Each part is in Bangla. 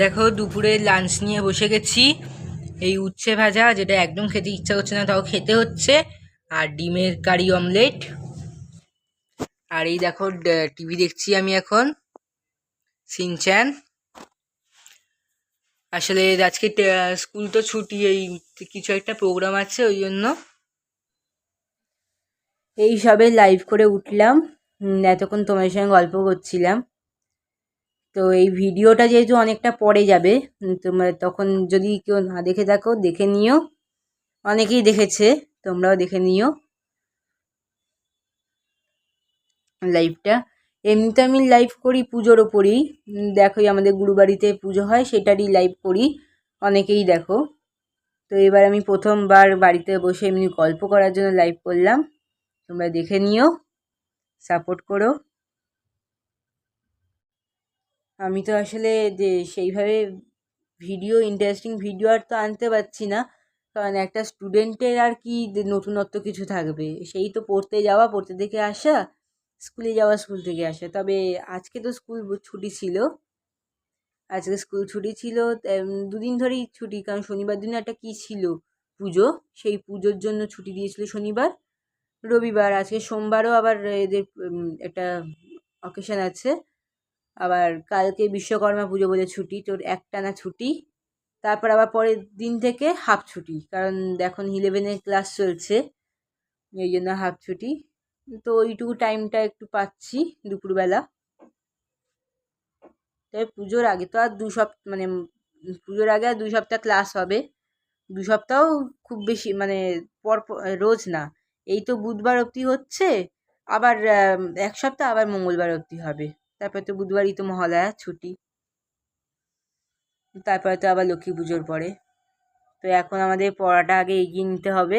দেখো, দুপুরে লাঞ্চ নিয়ে বসে গেছি। এই উচ্ছে ভাজা, যেটা একদম খেতে ইচ্ছা করছে না, তাও খেতে হচ্ছে। আর ডিমের কারি অমলেট আর এই দেখো টিভি দেখছি আমি এখন। সিনচ্যান আসলে আজকে স্কুল তো ছুটি, এই কিছু একটা প্রোগ্রাম আছে, ওই জন্য। এই সবে লাইভ করে উঠলাম। এতক্ষণ তোমার সঙ্গে গল্প করছিলাম। তো এই ভিডিওটা যেহেতু অনেকটা পরে যাবে তোমরা তখন যদি কেউ না দেখে থাকো, দেখে নিও। অনেকেই দেখেছে, তোমরাও দেখে নিও। লাইভটা এমনিতে আমি লাইভ করি পুজোর ওপরেই। দেখোই আমাদের গুরুবাড়িতে পুজো হয়, সেটারই লাইভ করি। অনেকেই দেখো। তো এবার আমি প্রথমবার বাড়িতে বসে এমনি গল্প করার জন্য লাইভ করলাম। তোমরা দেখে নিও সাপোর্ট করো। আমি তো আসলে যে সেইভাবে ভিডিও ইন্টারেস্টিং ভিডিও আর তো আনতে পারছি না। কারণ একটা স্টুডেন্টের আর কি নতুনত্ব কিছু থাকবে। সেই তো পড়তে যাওয়া, পড়তে থেকে আসা স্কুলে যাওয়া স্কুল থেকে আসা। তবে আজকে তো স্কুল ছুটি ছিল। আজকে স্কুল ছুটি ছিল দুদিন ধরেই ছুটি। কারণ শনিবার দিনে একটা কী ছিল? পুজো। সেই পুজোর জন্য ছুটি দিয়েছিল শনিবার। রবিবার, আজকে সোমবারও আবার এদের একটা অকেশন আছে। আবার কালকে বিশ্বকর্মা পুজো বলে ছুটি, তোর একটানা ছুটি। তারপর আবার পরের দিন থেকে হাফ ছুটি, কারণ এখন ইলেভেনের ক্লাস চলছে, এই জন্য হাফ ছুটি। তো ওইটুকু টাইমটা একটু পাচ্ছি দুপুরবেলা। তবে পুজোর আগে তো আর দু সপ্তাহ মানে পুজোর আগে আর দুই সপ্তাহ ক্লাস হবে। দু সপ্তাহ খুব বেশি মানে পর- রোজ না। এই তো বুধবার অবধি হচ্ছে, আবার এক সপ্তাহ আবার মঙ্গলবার অবধি হবে। তারপরে তো বুধবারই তো মহালয়া, ছুটি। তারপরে তো আবার লক্ষ্মী পুজোর পরে। তো এখন আমাদের পড়াটা আগে এগিয়ে নিতে হবে।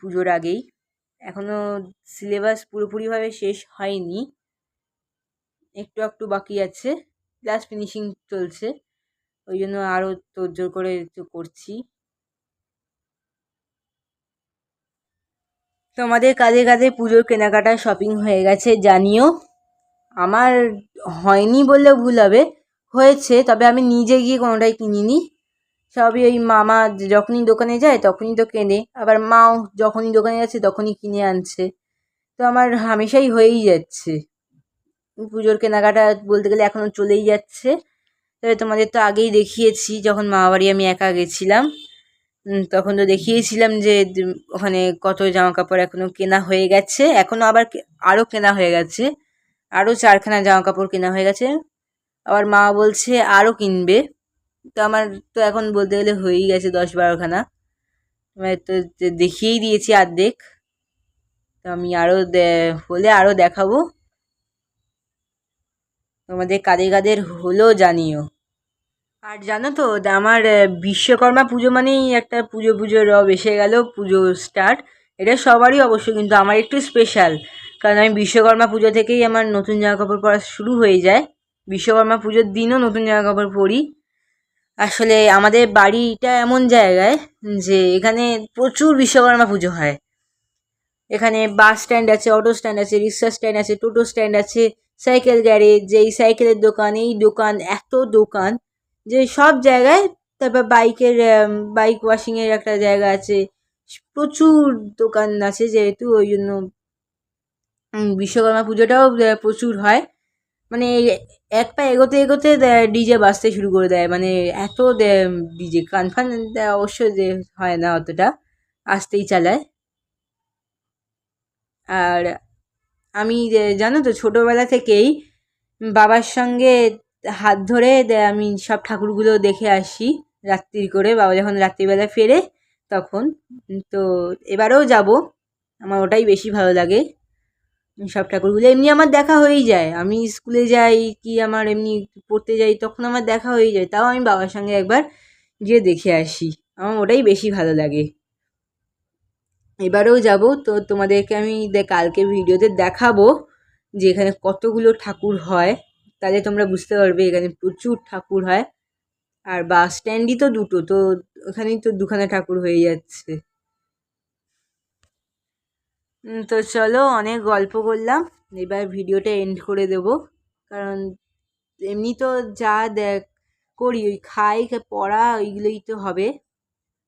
পুজোর আগেই। এখনও সিলেবাস পুরোপুরিভাবে শেষ হয়নি। একটু একটু বাকি আছে। ক্লাস ফিনিশিং চলছে। ওই জন্য আরও তোড়জোড় করে করছি। তোমাদের কাজে কাজে পুজোর কেনাকাটা শপিং হয়ে গেছে, জানিও। আমার হয়নি বললেও ভুল হবে, হয়েছে, তবে আমি নিজে গিয়ে কোনোটাই কিনিনি। সবই ওই মামা যখনই দোকানে যায় তখনই তো কেনে, আবার মাও যখনই দোকানে যাচ্ছে তখনই কিনে আনছে। তো আমার হামেশাই হয়েই যাচ্ছে। পুজোর কেনাকাটা বলতে গেলে এখনও চলেই যাচ্ছে। তবে তোমাদের তো আগেই দেখিয়েছি, যখন মামাবাড়ি আমি একা গেছিলাম। তখন তো দেখিয়েছিলাম যে ওখানে কত জামা কাপড় এখনও কেনা হয়ে গেছে। এখনও আবার আরও কেনা হয়ে গেছে। আরও চারখানা জামা কাপড় কেনা হয়ে গেছে। আবার মা বলছে আরও কিনবে। তো আমার তো এখন বলতে গেলে হয়েই গেছে দশ বারোখানা। তো দেখিয়েই দিয়েছি অর্ধেক। তো আমি আরও হলে আরও দেখাবো। তোমাদের কাদের কাদের হলো জানিও। আর জানো তো আমার বিশ্বকর্মা পুজো মানেই একটা পুজো পুজো রব এসে গেল, পুজো স্টার্ট এটা সবারই অবশ্যই কিন্তু আমার একটু স্পেশাল কারণ আমি বিশ্বকর্মা পুজো থেকেই আমার নতুন জামা কাপড় পরা শুরু হয়ে যায়। বিশ্বকর্মা পুজোর দিনও নতুন জামা কাপড় পরি। আসলে আমাদের বাড়িটা এমন জায়গায় যে এখানে প্রচুর বিশ্বকর্মা পুজো হয়। এখানে বাস স্ট্যান্ড আছে অটো স্ট্যান্ড আছে, রিক্সা স্ট্যান্ড আছে, টোটো স্ট্যান্ড আছে সাইকেল গ্যারেজ যেই সাইকেলের দোকান, এই দোকান, এত দোকান। যে সব জায়গায়, তারপর বাইকের বাইক ওয়াশিংয়ের একটা জায়গা আছে। প্রচুর দোকান আছে যেহেতু, ওই জন্য বিশ্বকর্মা পুজোটাও প্রচুর হয়। মানে এক পা এগোতে এগোতে ডিজে বাজতে শুরু করে দেয়। মানে এত ডিজে, কান ফান দেয় অবশ্য যে হয় না অতটা, আসতেই চালায়। আর আমি জানো তো, ছোটোবেলা থেকেই বাবার সঙ্গে হাত ধরে আমি সব ঠাকুরগুলো দেখে আসি রাত্রি করে। বাবা যখন রাত্রিবেলা ফেরে তখন, তো এবারেও যাব। আমার ওটাই বেশি ভালো লাগে। সব ঠাকুরগুলো এমনি আমার দেখা হয়েই যায়। আমি স্কুলে যাই কি আমার এমনি পড়তে যাই তখন আমার দেখা হয়ে যায়। তাও আমি বাবার সঙ্গে একবার গিয়ে দেখে আসি। আমার ওটাই বেশি ভালো লাগে। এবারেও যাব। তো তোমাদেরকে আমি কালকে ভিডিওতে দেখাবো যে এখানে কতগুলো ঠাকুর হয়। তাহলে তোমরা বুঝতে পারবে এখানে প্রচুর ঠাকুর হয়। আর বাস স্ট্যান্ডই তো দুটো, তো ওখানেই তো দুখানা ঠাকুর হয়ে যাচ্ছে। তো চলো অনেক গল্প করলাম, এবার ভিডিওটা এন্ড করে দেবো। কারণ এমনি তো যা দেখ, করি, ওই খাই পড়া, ওইগুলোই তো হবে।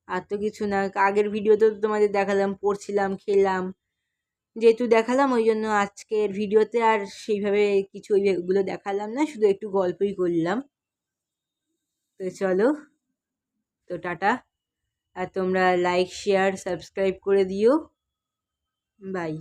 আর তো কিছু না, আগের ভিডিওতে তো তোমাদের দেখালাম, পড়ছিলাম, খেলাম। যেহেতু দেখালাম ওই জন্য আজকের ভিডিওতে আর সেইভাবে কিছু ওইগুলো দেখালাম না, শুধু একটু গল্পই করলাম। তো চলো, তো টাটা। আর তোমরা লাইক শেয়ার সাবস্ক্রাইব করে দিও। বাই